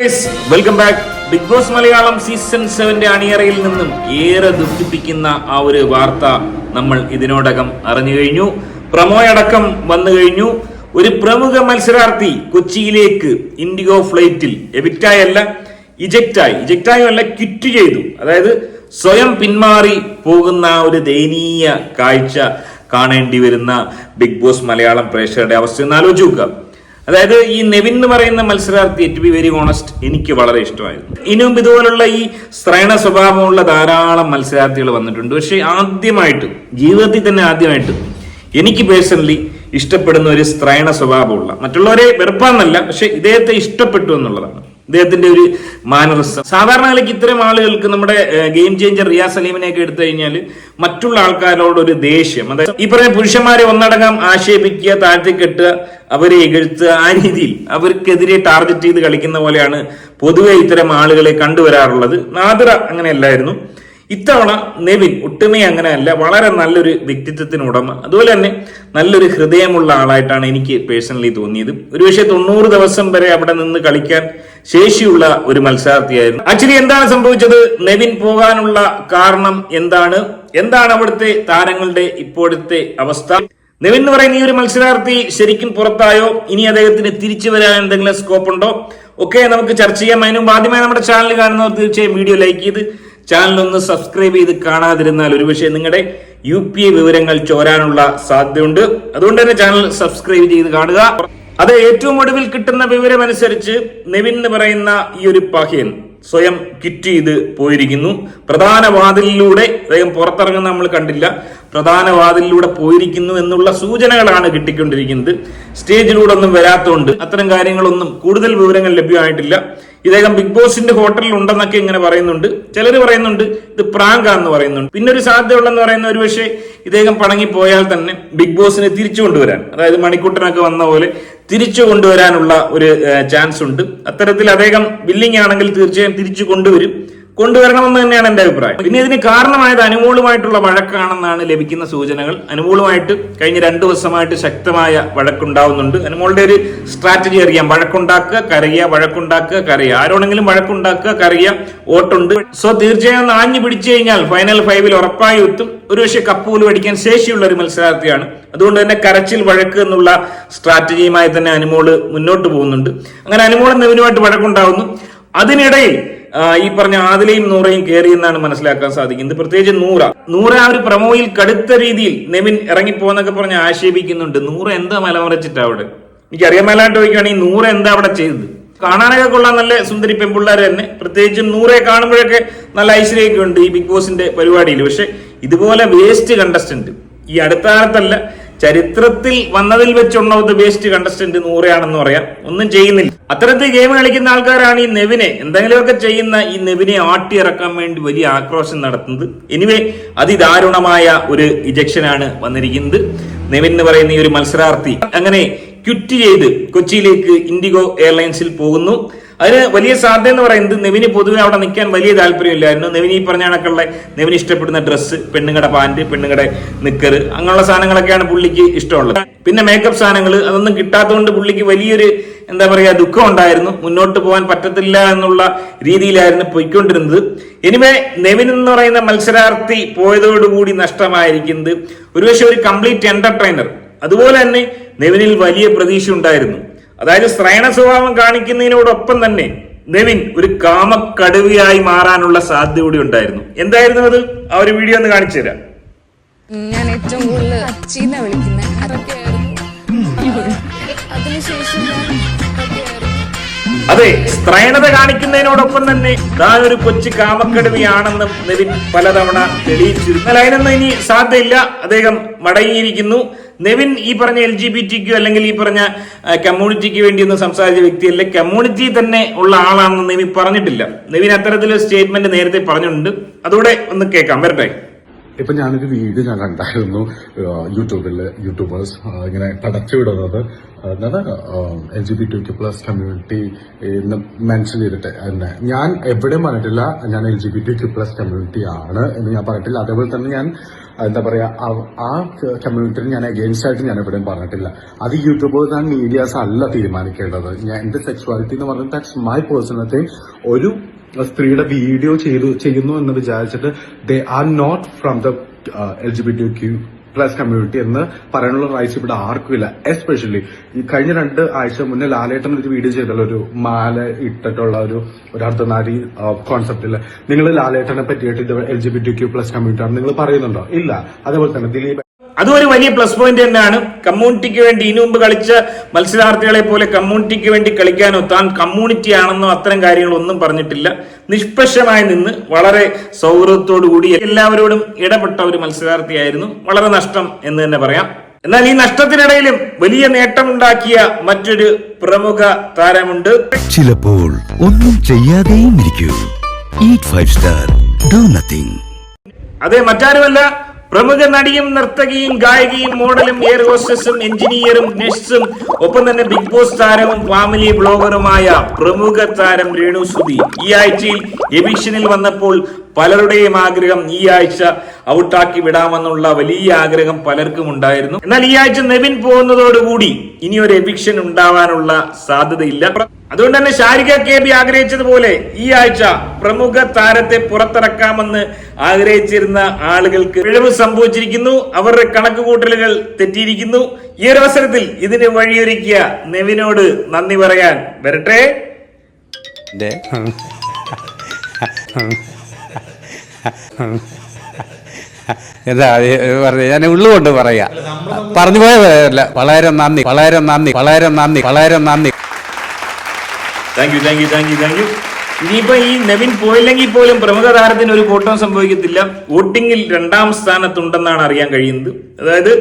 Welcome back big boss Malayalam season സെവന്റെ അണിയറയിൽ നിന്നും ഏറെ ദുഃഖിപ്പിക്കുന്ന ആ ഒരു വാർത്ത നമ്മൾ ഇതിനോടകം അറിഞ്ഞു കഴിഞ്ഞു. പ്രമോയടക്കം വന്നു കഴിഞ്ഞു. ഒരു പ്രമുഖ മത്സരാർത്ഥി കൊച്ചിയിലേക്ക് ഇൻഡിഗോ ഫ്ലൈറ്റിൽ എവിക്റ്റായല്ല ഇജക്റ്റായി. ഇജക്റ്റായും അല്ല ക്വിറ്റ് ചെയ്തു. അതായത് സ്വയം പിന്മാറി പോകുന്ന ഒരു ദയനീയ കാഴ്ച കാണേണ്ടി വരുന്ന ബിഗ് ബോസ് മലയാളം പ്രേക്ഷകരുടെ അവസ്ഥ. ഒന്ന് ആലോചിച്ച് നോക്കുക. അതായത് ഈ നെവിൻ എന്ന് പറയുന്ന മത്സരാർത്ഥി ടു ബി വെരി ഓണസ്റ്റ് എനിക്ക് വളരെ ഇഷ്ടമായിരുന്നു. ഇനി മുമ്പ് ഇതുപോലുള്ള ഈ ശ്രേണ സ്വഭാവമുള്ള ധാരാളം മത്സരാർത്ഥികൾ വന്നിട്ടുണ്ട്. പക്ഷേ ആദ്യമായിട്ട് ജീവിതത്തിൽ തന്നെ ആദ്യമായിട്ട് എനിക്ക് പേഴ്സണലി ഇഷ്ടപ്പെടുന്ന ഒരു സ്ത്രൈണ സ്വഭാവമുള്ള മറ്റുള്ളവരെ വെറുപ്പാന്നല്ല പക്ഷെ ഇദ്ദേഹത്തെ ഇഷ്ടപ്പെട്ടു എന്നുള്ളതാണ്. ഇദ്ദേഹത്തിന്റെ ഒരു മാനറിസം. സാധാരണ നിലയ്ക്ക് ഇത്തരം ആളുകൾക്ക് നമ്മുടെ ഗെയിം ചേഞ്ചർ റിയാസ് സലീമിനെയൊക്കെ എടുത്തു കഴിഞ്ഞാൽ മറ്റുള്ള ആൾക്കാരോട് ഒരു ദേഷ്യം. അതായത് ഈ പറഞ്ഞ പുരുഷന്മാരെ ഒന്നടങ്കം ആക്ഷേപിക്കുക താഴ്ത്തി കെട്ടുക അവരെ ഇകഴ്ത്തുക ആ രീതിയിൽ അവർക്കെതിരെ ടാർഗറ്റ് ചെയ്ത് കളിക്കുന്ന പോലെയാണ് പൊതുവെ ഇത്തരം ആളുകളെ കണ്ടുവരാറുള്ളത്. നാദിറ അങ്ങനെയല്ലായിരുന്നു. ഇത്തവണ നെവിൻ ഒട്ടുമേ അങ്ങനെയല്ല വളരെ നല്ലൊരു വ്യക്തിത്വത്തിന് ഉടമ. അതുപോലെ തന്നെ നല്ലൊരു ഹൃദയമുള്ള ആളായിട്ടാണ് എനിക്ക് പേഴ്സണലി തോന്നിയത്. ഒരുപക്ഷെ തൊണ്ണൂറ് ദിവസം വരെ അവിടെ നിന്ന് കളിക്കാൻ ശേഷിയുള്ള ഒരു മത്സരാർത്ഥിയായിരുന്നു. ആക്ച്വലി എന്താണ് സംഭവിച്ചത്? നെവിൻ പോകാനുള്ള കാരണം എന്താണ്? എന്താണ് അവിടുത്തെ താരങ്ങളുടെ ഇപ്പോഴത്തെ അവസ്ഥ? നെവിൻ എന്ന് പറയുന്ന ഈ ഒരു മത്സരാർത്ഥി ശരിക്കും പുറത്തായോ? ഇനി അദ്ദേഹത്തിന് തിരിച്ചു വരാൻ എന്തെങ്കിലും സ്കോപ്പ് ഉണ്ടോ? ഒക്കെ നമുക്ക് ചർച്ച ചെയ്യാം. അതിന് ആദ്യമായി നമ്മുടെ ചാനൽ കാണുന്നവർ തീർച്ചയായും വീഡിയോ ലൈക്ക് ചെയ്ത് ചാനൽ ഒന്ന് സബ്സ്ക്രൈബ് ചെയ്ത് കാണാതിരുന്നാൽ ഒരു ഒരുപക്ഷെ നിങ്ങളുടെ യു പി ഐ വിവരങ്ങൾ ചോരാനുള്ള സാധ്യതയുണ്ട്. അതുകൊണ്ട് തന്നെ ചാനൽ സബ്സ്ക്രൈബ് ചെയ്ത് കാണുക. അത് ഏറ്റവും ഒടുവിൽ കിട്ടുന്ന വിവരം അനുസരിച്ച് നെവിൻ എന്ന് പറയുന്ന ഈ ഒരു പഹ്യൻ സ്വയം കിറ്റ് ചെയ്ത് പോയിരിക്കുന്നു. പ്രധാന വാതിലിലൂടെ അദ്ദേഹം പുറത്തിറങ്ങുന്ന നമ്മൾ കണ്ടില്ല. പ്രധാന വാതിലിലൂടെ പോയിരിക്കുന്നു എന്നുള്ള സൂചനകളാണ് കിട്ടിക്കൊണ്ടിരിക്കുന്നത്. സ്റ്റേജിലൂടെ ഒന്നും വരാത്തതുകൊണ്ട് അത്തരം കാര്യങ്ങളൊന്നും കൂടുതൽ വിവരങ്ങൾ ലഭ്യമായിട്ടില്ല. ഇദ്ദേഹം ബിഗ് ബോസിന്റെ ഹോട്ടലിൽ ഉണ്ടെന്നൊക്കെ ഇങ്ങനെ പറയുന്നുണ്ട്. ചിലർ പറയുന്നുണ്ട് ഇത് പ്രാങ്കാന്ന് പറയുന്നുണ്ട്. പിന്നെ ഒരു സാധ്യത ഉള്ളെന്ന് പറയുന്ന ഒരു പക്ഷേ ഇദ്ദേഹം പണങ്ങി പോയാൽ തന്നെ ബിഗ് ബോസിനെ തിരിച്ചു കൊണ്ടുവരാൻ അതായത് മണിക്കുട്ടനൊക്കെ വന്ന പോലെ തിരിച്ചു കൊണ്ടുവരാനുള്ള ഒരു ചാൻസ് ഉണ്ട് അത്തരത്തിൽ അദ്ദേഹം വില്ലിംഗ് ആണെങ്കിൽ തീർച്ചയായും തിരിച്ചു കൊണ്ടുവരും. കൊണ്ടുവരണമെന്ന് തന്നെയാണ് എന്റെ അഭിപ്രായം. പിന്നെ ഇതിന് കാരണമായത് അനുകൂലമായിട്ടുള്ള വഴക്കാണെന്നാണ് ലഭിക്കുന്ന സൂചനകൾ. അനുകൂലമായിട്ട് കഴിഞ്ഞ രണ്ടു ദിവസമായിട്ട് ശക്തമായ വഴക്കുണ്ടാവുന്നുണ്ട്. അനുമോളുടെ ഒരു സ്ട്രാറ്റജി അറിയാം. വഴക്കുണ്ടാക്കുക കരയുക വഴക്കുണ്ടാക്കുക കരയുക. ആരോടെങ്കിലും വഴക്കുണ്ടാക്കുക കരയുക വോട്ടുണ്ട്. സോ തീർച്ചയായും ആഞ്ഞു പിടിച്ചു കഴിഞ്ഞാൽ ഫൈനൽ ഫൈവിൽ ഉറപ്പായി എത്തും. ഒരുപക്ഷെ പോലും പഠിക്കാൻ ശേഷിയുള്ള ഒരു മത്സരാർത്ഥിയാണ്. അതുകൊണ്ട് തന്നെ കരച്ചിൽ വഴക്ക് എന്നുള്ള സ്ട്രാറ്റജിയുമായി തന്നെ അനുമോൾ മുന്നോട്ട് പോകുന്നുണ്ട്. അങ്ങനെ അനുമോൾ നെവിനുമായിട്ട് വഴക്കുണ്ടാവുന്നു. അതിനിടയിൽ ഈ പറഞ്ഞ ആദിലയും നൂറയും കയറി എന്നാണ് മനസ്സിലാക്കാൻ സാധിക്കുന്നത്. പ്രത്യേകിച്ച് നൂറ. നൂറ ആ ഒരു പ്രമോയിൽ കടുത്ത രീതിയിൽ നെവിൻ ഇറങ്ങിപ്പോന്നൊക്കെ പറഞ്ഞ് ആക്ഷേപിക്കുന്നുണ്ട്. നൂറ എന്താ മലമറിച്ചിട്ടാ അവിടെ? എനിക്ക് മേലാണ്ട് ചോദിക്കുകയാണെങ്കിൽ നൂറ എന്താ അവിടെ ചെയ്തത്? കാണാനൊക്കെ കൊള്ളാൻ നല്ല സുന്ദരി പെൺപിള്ളേർ തന്നെ. പ്രത്യേകിച്ചും നൂറെ കാണുമ്പോഴൊക്കെ നല്ല ഐശ്വര്യമൊക്കെ ഉണ്ട് ഈ ബിഗ് ബോസിന്റെ പരിപാടിയിൽ. പക്ഷെ ഇതുപോലെ വേസ്റ്റ് കണ്ടസ്റ്റന്റ് ഈ അടുത്ത കാലത്തല്ല ചരിത്രത്തിൽ വന്നതിൽ വെച്ചുള്ള ഒരു ബേസ്റ്റ് കണ്ടസ്റ്റന്റ് നൂറയാണെന്ന് പറയാം. ഒന്നും ചെയ്യുന്നില്ല. അത്തരത്തിൽ ഗെയിം കളിക്കുന്ന ആൾക്കാരാണ് ഈ നെവിനെ. എന്തെങ്കിലുമൊക്കെ ചെയ്യുന്ന ഈ നെവിനെ ആട്ടിയിറക്കാൻ വേണ്ടി വലിയ ആക്രോശം നടത്തുന്നത്. എനിവേ അതിദാരുണമായ ഒരു ഇജക്ഷനാണ് വന്നിരിക്കുന്നത്. നെവിൻ എന്ന് പറയുന്ന ഈ ഒരു മത്സരാർത്ഥി അങ്ങനെ ക്വിറ്റ് ചെയ്ത് കൊച്ചിയിലേക്ക് ഇൻഡിഗോ എയർലൈൻസിൽ പോകുന്നു. അതിന് വലിയ സാധ്യത എന്ന് പറയുന്നത് നെവിന് പൊതുവെ അവിടെ നിൽക്കാൻ വലിയ താല്പര്യമില്ലായിരുന്നു നെവിന് ഈ പറഞ്ഞ കണക്കുള്ള നെവിന് ഇഷ്ടപ്പെടുന്ന ഡ്രസ്സ് പെണ്ണുങ്ങളുടെ പാന്റ് പെണ്ണുങ്ങളുടെ നിക്കർ അങ്ങനെയുള്ള സാധനങ്ങളൊക്കെയാണ് പുള്ളിക്ക് ഇഷ്ടമുള്ളത്. പിന്നെ മേക്കപ്പ് സാധനങ്ങൾ അതൊന്നും കിട്ടാത്തതുകൊണ്ട് പുള്ളിക്ക് വലിയൊരു എന്താ പറയുക ദുഃഖം ഉണ്ടായിരുന്നു. മുന്നോട്ട് പോകാൻ പറ്റത്തില്ല എന്നുള്ള രീതിയിലായിരുന്നു പോയിക്കൊണ്ടിരുന്നത്. എനിവേ നെവിൻ എന്ന് പറയുന്ന മത്സരാർത്ഥി പോയതോടുകൂടി നഷ്ടമായിരിക്കുന്നത് ഒരുപക്ഷെ ഒരു കംപ്ലീറ്റ് എന്റർടൈനർ അതുപോലെ തന്നെ നെവിനിൽ വലിയ പ്രതീക്ഷ ഉണ്ടായിരുന്നു. അതായത് ശ്രയണ സ്വഭാവം കാണിക്കുന്നതിനോടൊപ്പം തന്നെ നെവിൻ ഒരു കാമക്കടുവയായി മാറാനുള്ള സാധ്യത കൂടി ഉണ്ടായിരുന്നു. എന്തായിരുന്നു അത്? ആ ഒരു വീഡിയോ ഒന്ന് കാണിച്ചു തരാം ഞാൻ ഏറ്റവും കൂടുതൽ അച്ചീന്ന വിളിക്കുന്നത് അതെ സ്ത്രൈണത കാണിക്കുന്നതിനോടൊപ്പം തന്നെ താൻ ഒരു കൊച്ചു കാമക്കടുവയാണെന്നും നെവിൻ പലതവണ തെളിയിച്ചു എന്നാൽ അതിനൊന്നും ഇനി സാധ്യതയില്ല. അദ്ദേഹം മടങ്ങിയിരിക്കുന്നു. നെവിൻ ഈ പറഞ്ഞ എൽ ജി ബി ടിക്കോ അല്ലെങ്കിൽ ഈ പറഞ്ഞ കമ്മ്യൂണിറ്റിക്ക് വേണ്ടി ഒന്നും സംസാരിച്ച വ്യക്തിയല്ല. കമ്മ്യൂണിറ്റി തന്നെ ഉള്ള ആളാണെന്ന് നെവിൻ പറഞ്ഞിട്ടില്ല. നെവിൻ അത്തരത്തിലൊരു സ്റ്റേറ്റ്മെന്റ് നേരത്തെ പറഞ്ഞിട്ടുണ്ട്. അതോടെ ഒന്ന് കേൾക്കാം. വരട്ടെ. ഇപ്പൊ ഞാനൊരു വീഡിയോ ഞാൻ കണ്ടായിരുന്നു യൂട്യൂബിൽ യൂട്യൂബേഴ്സ് ഇങ്ങനെ പടച്ചു വിടുന്നത്. L G B two plus community എന്ന് മെൻഷൻ ചെയ്തിട്ട് എന്നെ. ഞാൻ എവിടെയും പറഞ്ഞിട്ടില്ല ഞാൻ L G B two plus community ആണ് എന്ന് ഞാൻ പറഞ്ഞിട്ടില്ല. അതേപോലെ തന്നെ ഞാൻ എന്താ പറയാ ആ- കമ്മ്യൂണിറ്റിന് ഞാൻ അഗെയിൻസ്റ്റ് ആയിട്ട് ഞാൻ എവിടെയും പറഞ്ഞിട്ടില്ല. അത് യൂട്യൂബേഴ്സ് ആൻഡ് മീഡിയാസ് അല്ല തീരുമാനിക്കേണ്ടത്. ഞാൻ എന്റെ സെക്സ്വാലിറ്റി എന്ന് പറഞ്ഞാൽ ദാറ്റ്സ് മൈ പേഴ്സണൽ തിങ് ഒരു സ്ത്രീയുടെ വീഡിയോ ചെയ്തു ചെയ്യുന്നു എന്ന് വിചാരിച്ചിട്ട് they are not from the L G B T Q plus community എന്ന് പറയാനുള്ള റൈറ്റ്സ് ഇവിടെ ആർക്കും ഇല്ല. എസ്പെഷ്യലി ഈ കഴിഞ്ഞ രണ്ട് ആഴ്ച മുന്നേ ലാലേട്ടൻ ഒരു വീഡിയോ ചെയ്തല്ലോ ഒരു മാല ഇട്ടിട്ടുള്ള ഒരു ഒരു അർദ്ധനാരി കോൺസെപ്റ്റിൽ നിങ്ങൾ ലാലേട്ടനെ പറ്റിയിട്ട് ഇത് L G B T Q plus community ആണ് നിങ്ങൾ പറയുന്നുണ്ടോ? ഇല്ല. അതേപോലെ തന്നെ ദിലീപ് അതും ഒരു വലിയ പ്ലസ് പോയിന്റ് തന്നെയാണ്. കമ്മ്യൂണിറ്റിക്ക് വേണ്ടി ഇനി മുമ്പ് കളിച്ച മത്സരാർത്ഥികളെ പോലെ കമ്മ്യൂണിറ്റിക്ക് വേണ്ടി കളിക്കാനോ താൻ കമ്മ്യൂണിറ്റി ആണെന്നോ അത്തരം കാര്യങ്ങളൊന്നും പറഞ്ഞിട്ടില്ല. നിഷ്പക്ഷമായി നിന്ന് വളരെ സൗഹൃദത്തോടു കൂടി എല്ലാവരോടും ഇടപെട്ട ഒരു മത്സരാർത്ഥിയായിരുന്നു. വളരെ നഷ്ടം എന്ന് തന്നെ പറയാം. എന്നാൽ ഈ നഷ്ടത്തിനിടയിലും വലിയ നേട്ടമുണ്ടാക്കിയ മറ്റൊരു പ്രമുഖ താരമുണ്ട്. ചിലപ്പോൾ ഒന്നും ചെയ്യാതെയും ഇരിക്കൂ. Eat five star do nothing അതെ മറ്റാരുമല്ല പ്രമുഖ നടിയും നർത്തകിയും ഗായികയും മോഡലും എയർ ഹോസ്റ്റസും എഞ്ചിനീയറും നഴ്സും ഒപ്പം തന്നെ ബിഗ് ബോസ് താരവും ഫാമിലി ബ്ലോഗറുമായ പ്രമുഖ താരം രേണു സുധി. ഈ ആഴ്ചയിൽ എവിക്ഷനിൽ വന്നപ്പോൾ പലരുടെയും ആഗ്രഹം ഈ ആഴ്ച ഔട്ടാക്കി വിടാമെന്നുള്ള വലിയ ആഗ്രഹം പലർക്കും ഉണ്ടായിരുന്നു. എന്നാൽ ഈ ആഴ്ച നെവിൻ പോകുന്നതോടുകൂടി ഇനി ഒരു എവിക്ഷൻ ഉണ്ടാവാനുള്ള സാധ്യതയില്ല. അതുകൊണ്ട് തന്നെ ഷാരിക കെ ബി ആഗ്രഹിച്ചതുപോലെ ഈ ആഴ്ച പ്രമുഖ താരത്തെ പുറത്തിറക്കാമെന്ന് ആഗ്രഹിച്ചിരുന്ന ആളുകൾക്ക് പിഴവ് സംഭവിച്ചിരിക്കുന്നു. അവരുടെ കണക്കുകൂട്ടലുകൾ തെറ്റിയിരിക്കുന്നു. ഈ ഒരു അവസരത്തിൽ ഇതിന് വഴിയൊരുക്കിയ നെവിനോട് നന്ദി പറയാൻ വരട്ടെ. എന്താ പറഞ്ഞു ഞാൻ ഉള്ളുകൊണ്ട് പറയാ. പറഞ്ഞു പോയതല്ല വളരെ നന്ദി വളരെ നന്ദി വളരെ നന്ദി വളരെ നന്ദി. Thank you thank you thank you thank you ഇനിയിപ്പോ ഈ നവീൻ പോയില്ലെങ്കിൽ പോലും പ്രമുഖ താരത്തിന് ഒരു കോട്ടം സംഭവിക്കത്തില്ല. വോട്ടിംഗിൽ രണ്ടാം സ്ഥാനത്തുണ്ടെന്നാണ് അറിയാൻ കഴിയുന്നത്. അതായത്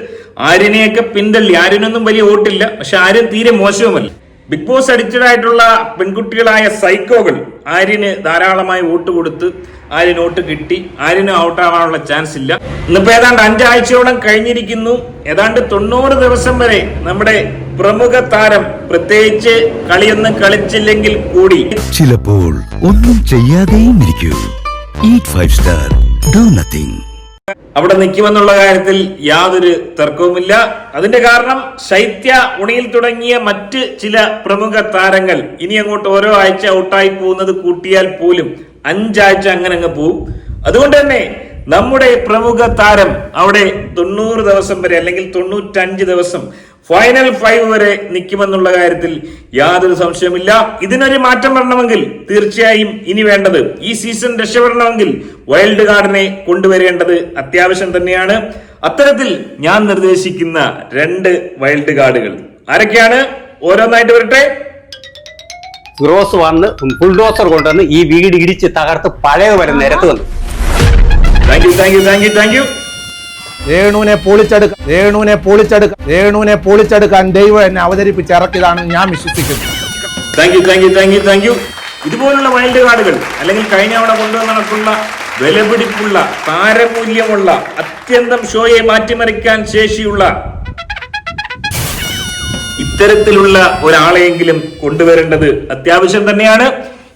ആര്യനെയൊക്കെ പിന്തള്ളി. ആര്യനൊന്നും വലിയ വോട്ടില്ല. പക്ഷെ ആര്യൻ തീരെ മോശവുമല്ല. ബിഗ് ബോസ് അഡിക്റ്റഡ് ആയിട്ടുള്ള പെൺകുട്ടികളായ സൈക്കോകൾ ആര്യന് ധാരാളമായി വോട്ട് കൊടുത്ത് ആര്യൻ വോട്ട് കിട്ടി. ആര്യന് ഔട്ടാവാനുള്ള ചാൻസ് ഇല്ല. ഇന്നിപ്പോ ഏതാണ്ട് അഞ്ചാഴ്ചയോളം കഴിഞ്ഞിരിക്കുന്നു. ഏതാണ്ട് തൊണ്ണൂറ് ദിവസം വരെ നമ്മുടെ പ്രമുഖ താരം പ്രത്യേകിച്ച് കളിയൊന്നും കളിച്ചില്ലെങ്കിൽ കൂടി. ചിലപ്പോൾ ഒന്നും ചെയ്യാതെയും ഇരിക്കൂ. ഫൈവ് സ്റ്റാർ ഡു നത്തിങ് അവിടെ നിൽക്കുമെന്നുള്ള കാര്യത്തിൽ യാതൊരു തർക്കവുമില്ല. അതിന്റെ കാരണം ശൈത്യ ഉണിയിൽ തുടങ്ങിയ മറ്റ് ചില പ്രമുഖ താരങ്ങൾ ഇനി അങ്ങോട്ട് ഓരോ ആഴ്ച ഔട്ടായി പോകുന്നത് കൂട്ടിയാൽ പോലും അഞ്ചാഴ്ച അങ്ങനെ അങ്ങ് പോവും. അതുകൊണ്ട് തന്നെ നമ്മുടെ പ്രമുഖ താരം അവിടെ തൊണ്ണൂറ് ദിവസം വരെ അല്ലെങ്കിൽ തൊണ്ണൂറ്റഞ്ച് ദിവസം ഫൈനൽ ഫൈവ് വരെ നിൽക്കുമെന്നുള്ള കാര്യത്തിൽ യാതൊരു സംശയമില്ല ഇതിനൊരു മാറ്റം വരണമെങ്കിൽ തീർച്ചയായും ഇനി വേണ്ടത് ഈ സീസൺ രക്ഷപ്പെടണമെങ്കിൽ വൈൽഡ് കാർഡിനെ കൊണ്ടുവരേണ്ടത് അത്യാവശ്യം തന്നെയാണ്. അത്തരത്തിൽ ഞാൻ നിർദ്ദേശിക്കുന്ന രണ്ട് വൈൽഡ് കാർഡുകൾ ആരൊക്കെയാണ്? ഓരോന്നായിട്ട് വരട്ടെ. ഗ്രോസ് വന്ന് ബുൾഡോസർ കൊണ്ടുവന്ന് ഈ വീട് ഇടിച്ച് തകർത്ത് പഴയ വരെ നിരത്ത് വന്നു. Thank you thank you thank you thank you രേണുവിനെ പൊളിച്ചെടുക്കാൻ രേണുവിനെ പൊളിച്ചെടുക്കാൻ രേണുവിനെ പൊളിച്ചെടുക്കാൻ ദൈവം എന്നെ അവതരിപ്പിച്ചിറക്കിയതാണ് ഞാൻ വിശ്വസിക്കുന്നത് thank you thank you thank you thank you ഇതുപോലുള്ള വൈൽഡ് കാർഡുകൾ അല്ലെങ്കിൽ കഴിഞ്ഞ തവണ കൊണ്ടുവന്ന് നടക്കുന്ന വിലപിടിപ്പുള്ള താരമൂല്യമുള്ള അത്യന്തം ഷോയെ മാറ്റിമറിക്കാൻ ശേഷിയുള്ള ഇത്തരത്തിലുള്ള ഒരാളെയെങ്കിലും കൊണ്ടുവരേണ്ടത് അത്യാവശ്യം തന്നെയാണ്.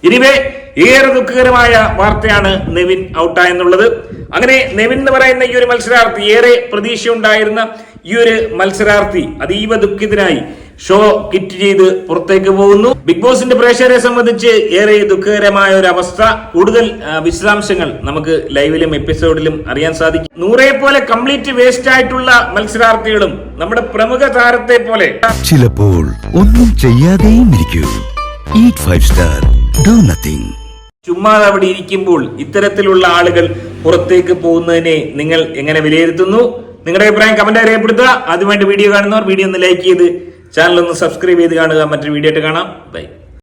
ഇനിവേ ഏറെ ദുഃഖകരമായ വാർത്തയാണ് നെവിൻ ഔട്ടായെന്നുള്ളത് അങ്ങനെ നെവിൻ എന്ന് പറയുന്ന ഈ ഒരു മത്സരാർത്ഥി ഏറെ പ്രതീക്ഷയുണ്ടായിരുന്ന ഈ ഒരു മത്സരാർത്ഥി അതീവ ദുഃഖിതനായി ഷോ കിറ്റ് ചെയ്ത് പുറത്തേക്ക് പോകുന്നു. ബിഗ് ബോസിന്റെ പ്രേക്ഷകരെ സംബന്ധിച്ച് ഏറെ ദുഃഖകരമായ ഒരു അവസ്ഥ. കൂടുതൽ വിശദാംശങ്ങൾ നമുക്ക് ലൈവിലും എപ്പിസോഡിലും അറിയാൻ സാധിക്കും. നൂറെ പോലെ കംപ്ലീറ്റ് വേസ്റ്റ് ആയിട്ടുള്ള മത്സരാർത്ഥികളും നമ്മുടെ പ്രമുഖ താരത്തെ പോലെ. ചിലപ്പോൾ ഒന്നും ചെയ്യാതെയും ഇരിക്കൂ. Eat five star do nothing ചുമ്മാതെ അവിടെ ഇരിക്കുമ്പോൾ ഇത്തരത്തിലുള്ള ആളുകൾ പുറത്തേക്ക് പോകുന്നതിനെ നിങ്ങൾ എങ്ങനെ വിലയിരുത്തുന്നു? നിങ്ങളുടെ അഭിപ്രായം കമന്റ് രേഖപ്പെടുത്തുക. അതുവേണ്ടി വീഡിയോ കാണുന്നവർ വീഡിയോ ഒന്ന് ലൈക്ക് ചെയ്ത് ചാനൽ ഒന്ന് സബ്സ്ക്രൈബ് ചെയ്ത് കാണുക. മറ്റൊരു വീഡിയോ ആയിട്ട് കാണാം. ബൈ